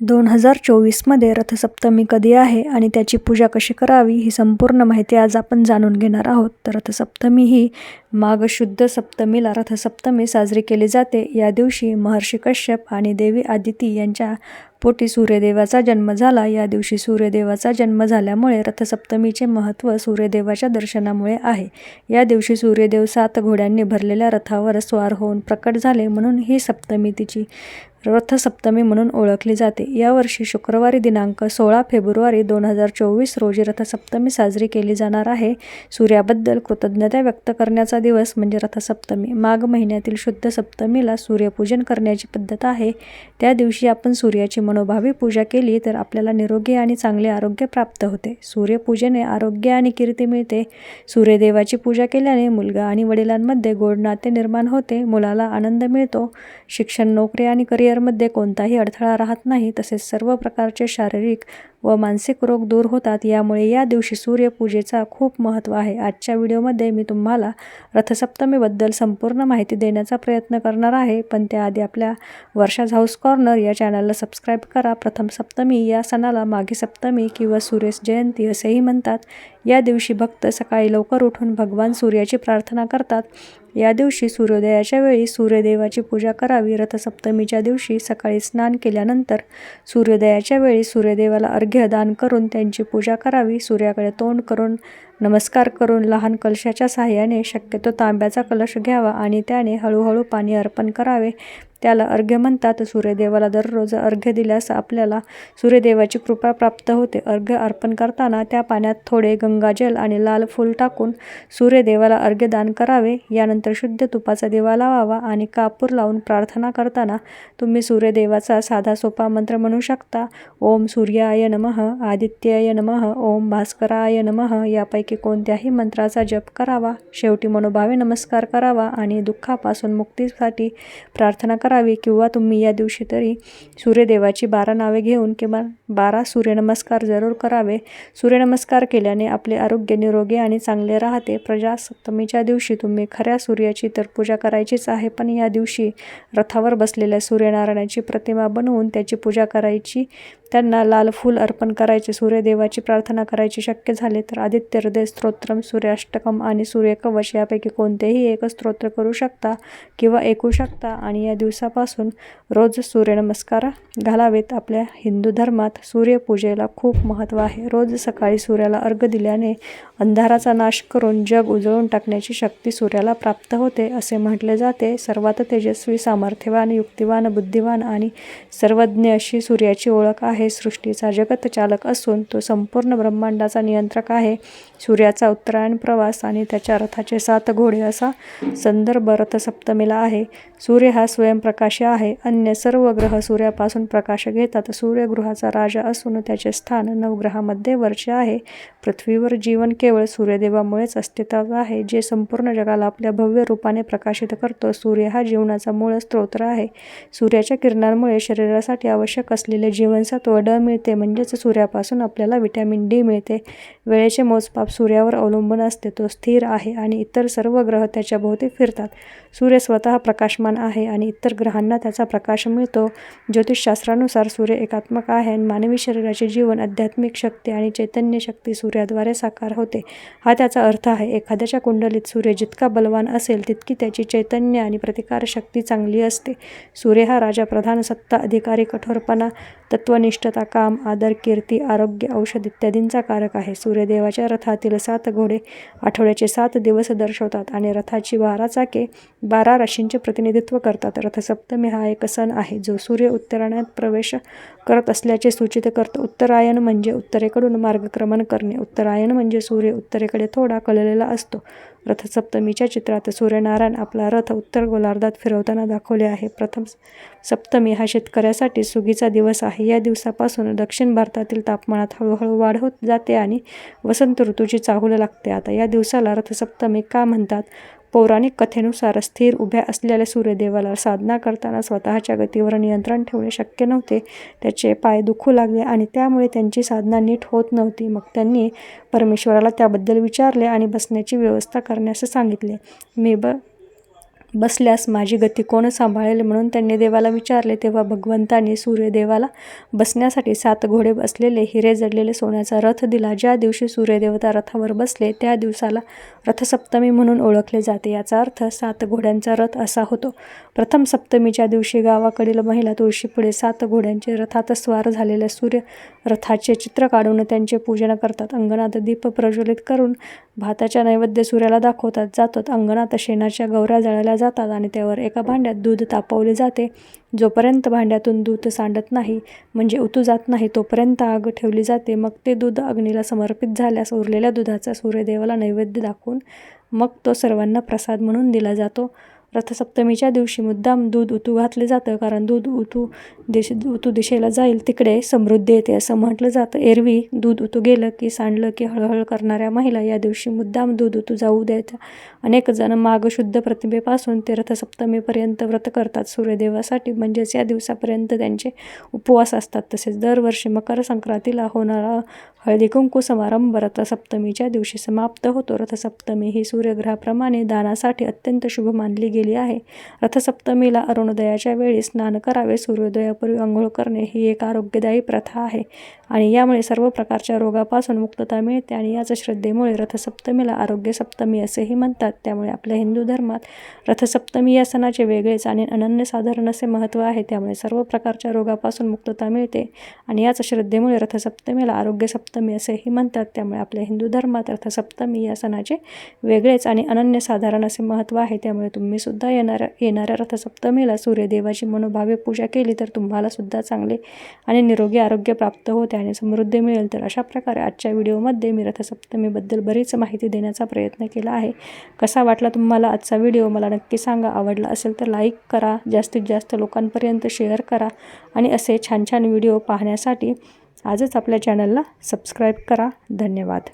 दोन हजार चोवीसमध्ये रथसप्तमी कधी आहे आणि त्याची पूजा कशी करावी ही संपूर्ण माहिती आज आपण जाणून घेणार आहोत. तर रथसप्तमी ही माघ शुद्ध सप्तमीला रथसप्तमी साजरी केली जाते. या दिवशी महर्षी कश्यप आणि देवी आदिती यांच्या पोटी सूर्यदेवाचा जन्म झाला. या दिवशी सूर्यदेवाचा जन्म झाल्यामुळे रथसप्तमीचे महत्त्व सूर्यदेवाच्या दर्शनामुळे आहे. या दिवशी सूर्यदेव सात घोड्यांनी भरलेल्या रथावर स्वार होऊन प्रकट झाले म्हणून ही सप्तमी तिची रथसप्तमी म्हणून ओळखली जाते. यावर्षी शुक्रवारी दिनांक सोळा फेब्रुवारी दोन हजार चोवीस रोजी रथसप्तमी साजरी केली जाणार आहे. सूर्याबद्दल कृतज्ञता व्यक्त करण्याचा दिवस म्हणजे रथसप्तमी. माघ महिन्यातील शुद्ध सप्तमीला सूर्यपूजन करण्याची पद्धत आहे. त्या दिवशी आपण सूर्याची मनोभावी पूजा केली तर आपल्याला निरोगी आणि चांगले आरोग्य प्राप्त होते. सूर्यपूजेने आरोग्य आणि कीर्ती मिळते. सूर्यदेवाची पूजा केल्याने मुलगा आणि वडिलांमध्ये गोड नाते निर्माण होते. मुलाला आनंद मिळतो. शिक्षण नोकरी आणि करिअरमध्ये कोणताही अडथळा राहत नाही. तसेच सर्व प्रकारचे शारीरिक व मानसिक रोग दूर होतात यामुळे या दिवशी सूर्यपूजेचा खूप महत्त्व आहे. आजच्या व्हिडिओमध्ये मी तुम्हाला रथसप्तमीबद्दल संपूर्ण माहिती देण्याचा प्रयत्न करणार आहे पण त्याआधी आपल्या वर्षाज हाऊस कॉर्नर या चॅनलला सबस्क्राईब करा. प्रथम सप्तमी या सणाला माघी सप्तमी किंवा सुरेश जयंती असेही म्हणतात. या दिवशी भक्त सकाळी लवकर उठून भगवान सूर्याची प्रार्थना करतात. या दिवशी सूर्योदयाच्या वेळी सूर्यदेवाची पूजा करावी. रथसप्तमीच्या दिवशी सकाळी स्नान केल्यानंतर सूर्योदयाच्या वेळी सूर्यदेवाला अर्घ्य दान करून त्यांची पूजा करावी. सूर्याकडे तोंड करून नमस्कार करून लहान कलशाच्या सहाय्याने शक्यतो तांब्याचा कलश घ्यावा आणि त्याने हळूहळू पाणी अर्पण करावे. त्याला अर्घ्य म्हणतात. सूर्यदेवाला दररोज अर्घ्य दिल्यास आपल्याला सूर्यदेवाची कृपा प्राप्त होते. अर्घ्य अर्पण करताना त्या पाण्यात थोडे गंगाजल आणि लाल फूल टाकून सूर्यदेवाला अर्घ्य दान करावे. यानंतर शुद्ध तुपाचा दिवा लावावा आणि कापूर लावून प्रार्थना करताना तुम्ही सूर्यदेवाचा साधा सोपा मंत्र म्हणू शकता. ओम सूर्याय नमः आदित्याय नमः ओम भास्कराय नमः. यापैकी कोणत्याही मंत्राचा जप करावा. शेवटी मनोभावे नमस्कार करावा आणि दुःखापासून मुक्तीसाठी प्रार्थना करावी किंवा तुम्ही या दिवशी तरी सूर्यदेवाची बारा नावे घेऊन किंवा बारा सूर्यनमस्कार जरूर करावे. सूर्यनमस्कार केल्याने आपले आरोग्य निरोगी आणि चांगले राहते. प्रजासप्तमीच्या दिवशी तुम्ही खऱ्या सूर्याची तर पूजा करायचीच आहे पण या दिवशी रथावर बसलेल्या सूर्यनारायणाची प्रतिमा बनवून त्याची पूजा करायची त्यांना लाल फूल अर्पण करायचे सूर्यदेवाची प्रार्थना करायची शक्य झाले तर आदित्य हृदय स्तोत्रम सूर्याष्टकम आणि सूर्यकवच यापैकी कोणतेही एक स्तोत्र करू शकता किंवा ऐकू शकता. आणि या दिवसापासून रोज सूर्यनमस्कार घालावेत. आपल्या हिंदू धर्मात सूर्यपूजेला खूप महत्त्व आहे. रोज सकाळी सूर्याला अर्घ दिल्याने अंधाराचा नाश करून जग उजळून टाकण्याची शक्ती सूर्याला प्राप्त होते असे म्हटले जाते. सर्वात तेजस्वी सामर्थ्यवान युक्तिवान बुद्धिवान आणि सर्वज्ञ अशी सूर्याची ओळख आहे. सृष्टीचा जगत चालक असून तो संपूर्ण ब्रह्मांडाचा नियंत्रक आहे. सूर्याचा उत्तरायण प्रवास आणि त्याच्या रथाचे सात घोडे असा संदर्भ रथसप्तमीला आहे. सूर्य हा स्वयंप्रकाशी आहे. अन्य सर्व ग्रह सूर्यापासून प्रकाश घेतात. सूर्यगृहाचा राजा असून त्याचे स्थान नवग्रहामध्ये वरचे आहे. पृथ्वीवर जीवन केवळ सूर्यदेवामुळेच अस्तित्वात आहे. जे संपूर्ण जगाला आपल्या भव्य रूपाने प्रकाशित करतो सूर्य हा जीवनाचा मूळ स्त्रोत्र आहे. सूर्याच्या किरणांमुळे शरीरासाठी आवश्यक असलेले जीवनसत्व ड मिळते म्हणजेच सूर्यापासून आपल्याला विटॅमिन डी मिळते. वेळेचे मोजपाप सूर्यावर अवलंबून असते तो स्थिर आहे आणि इतर सर्व ग्रह त्याच्या भोवती फिरतात. सूर्य स्वतः प्रकाशमान आहे आणि इतर ग्रहांना त्याचा प्रकाश मिळतो. ज्योतिषशास्त्रानुसार सूर्य एकात्मक आहे आणि मानवी शरीराचे जीवन आध्यात्मिक शक्ती आणि चैतन्य शक्ती सूर्याद्वारे साकार होते. हा त्याचा अर्थ आहे एखाद्याच्या कुंडलीत सूर्य जितका बलवान असेल तितकी त्याची चैतन्य आणि प्रतिकारशक्ती चांगली असते. सूर्य हा राजा प्रधान सत्ता अधिकारी कठोरपणा तत्वनिष्ठ श्रेष्ठता, काम आदर कीर्ती आरोग्य औषध इत्यादींचा कारक आहे. सूर्यदेवाच्या रथातील सात घोडे आठवड्याचे सात दिवस दर्शवतात आणि रथाची बारा चाके बारा राशींचे प्रतिनिधित्व करतात. रथसप्तमी हा एक सण आहे जो सूर्य उत्तरायणात प्रवेश करत असल्याचे सूचित करतो. उत्तरायण म्हणजे उत्तरेकडून मार्गक्रमण करणे. उत्तरायण म्हणजे सूर्य उत्तरेकडे थोडा कळलेला असतो. रथसप्तमीच्या चित्रात सूर्यनारायण आपला रथ उत्तर गोलार्धात फिरवताना दाखवले आहे. प्रथम सप्तमी हा शेतकऱ्यासाठी सुगीचा दिवस आहे. या दिवसापासून दक्षिण भारतातील तापमानात हळूहळू वाढ होत जाते आणि वसंत ऋतूची चाहूल लागते. आता या दिवसाला रथसप्तमी का म्हणतात? पौराणिक कथेनुसार स्थिर उभ्या असलेल्या सूर्यदेवाला साधना करताना स्वतःच्या गतीवर नियंत्रण ठेवणे शक्य नव्हते. त्याचे पाय दुखू लागले आणि त्यामुळे त्यांची साधना नीट होत नव्हती. मग त्यांनी परमेश्वराला त्याबद्दल विचारले आणि बसण्याची व्यवस्था करण्यास सांगितले. मी ब बसल्यास माझी गती कोण सांभाळेल म्हणून त्यांनी देवाला विचारले. तेव्हा भगवंताने सूर्यदेवाला बसण्यासाठी सात घोडे बसलेले हिरे जडलेले सोन्याचा रथ दिला. ज्या दिवशी सूर्यदेवता रथावर बसले त्या दिवसाला रथसप्तमी म्हणून ओळखले जाते. याचा अर्थ सात घोड्यांचा रथ असा होतो. प्रथम सप्तमीच्या दिवशी गावाकडील महिला तुळशीपुढे सात घोड्यांचे रथात स्वार झालेल्या सूर्य रथाचे चित्र काढून त्यांचे पूजन करतात. अंगणात दीप प्रज्वलित करून भाताच्या नैवेद्य सूर्याला दाखवतात. जातात. अंगणात शेणाच्या गौऱ्या जळल्या जातात आणि त्यावर एका भांड्यात दूध तापवले जाते. जोपर्यंत भांड्यातून दूध सांडत नाही म्हणजे उतू जात नाही तोपर्यंत आग ठेवली जाते. मग ते दूध अग्नीला समर्पित झाल्यास उरलेल्या दुधाचा सूर्यदेवाला नैवेद्य दाखवून मग तो सर्वांना प्रसाद म्हणून दिला जातो. रथसप्तमीच्या दिवशी मुद्दाम दूध उतू घातले जातं कारण दूध उतू दिश उतू दिशेला जाईल तिकडे समृद्धी येते असं म्हटलं जातं. एरवी दूध उतू गेलं की सांडलं की हळहळ करणाऱ्या महिला या दिवशी मुद्दाम दूध उतू जाऊ द्यायच्या. अनेक जण मागशुद्ध प्रतिमेपासून ते रथसप्तमीपर्यंत व्रत करतात. सूर्यदेवासाठी म्हणजेच या दिवसापर्यंत त्यांचे उपवास असतात. तसेच दरवर्षी मकर संक्रांतीला होणारा हळदी कुंकू समारंभ रथसप्तमीच्या दिवशी समाप्त होतो. रथसप्तमी ही सूर्यग्रहाप्रमाणे दानासाठी अत्यंत शुभ मानली गेली. गेली आहे. रथसप्तमीला अरुणोदयाच्या वेळी स्नान करावे. सूर्योदयापूर्वी आंघोळ करणे ही एक आरोग्यदायी प्रथा आहे आणि यामुळे सर्व प्रकारच्या रोगापासून मुक्तता मिळते आणि याच श्रद्धेमुळे रथसप्तमीला आरोग्य सप्तमी असेही म्हणतात. त्यामुळे आपल्या हिंदू धर्मात रथसप्तमी या सणाचे वेगळेच आणि अनन्यसाधारण असे महत्त्व आहे. त्यामुळे सर्व प्रकारच्या रोगापासून मुक्तता मिळते आणि याच श्रद्धेमुळे रथसप्तमीला आरोग्य सप्तमी असेही म्हणतात. त्यामुळे आपल्या हिंदू धर्मात रथसप्तमी या सणाचे वेगळेच आणि अनन्यसाधारण असे महत्त्व आहे. त्यामुळे तुम्ही सुद्धा येणाऱ्या येणाऱ्या रथसप्तमीला सूर्यदेवाची मनोभावे पूजा केली तर तुम्हाला सुद्धा चांगले आणि निरोगी आरोग्य प्राप्त होते आणि समृद्धी मिळेल. तर अशा प्रकारे आजच्या व्हिडिओमध्ये मी रथसप्तमीबद्दल बरीच माहिती देण्याचा प्रयत्न केला आहे. कसा वाटला तुम्हाला आजचा व्हिडिओ? मला नक्की सांगा. आवडला असेल तर लाईक करा. जास्तीत जास्त लोकांपर्यंत शेअर करा आणि असे छान छान व्हिडिओ पाहण्यासाठी आजच आपल्या चॅनलला सबस्क्राईब करा. धन्यवाद.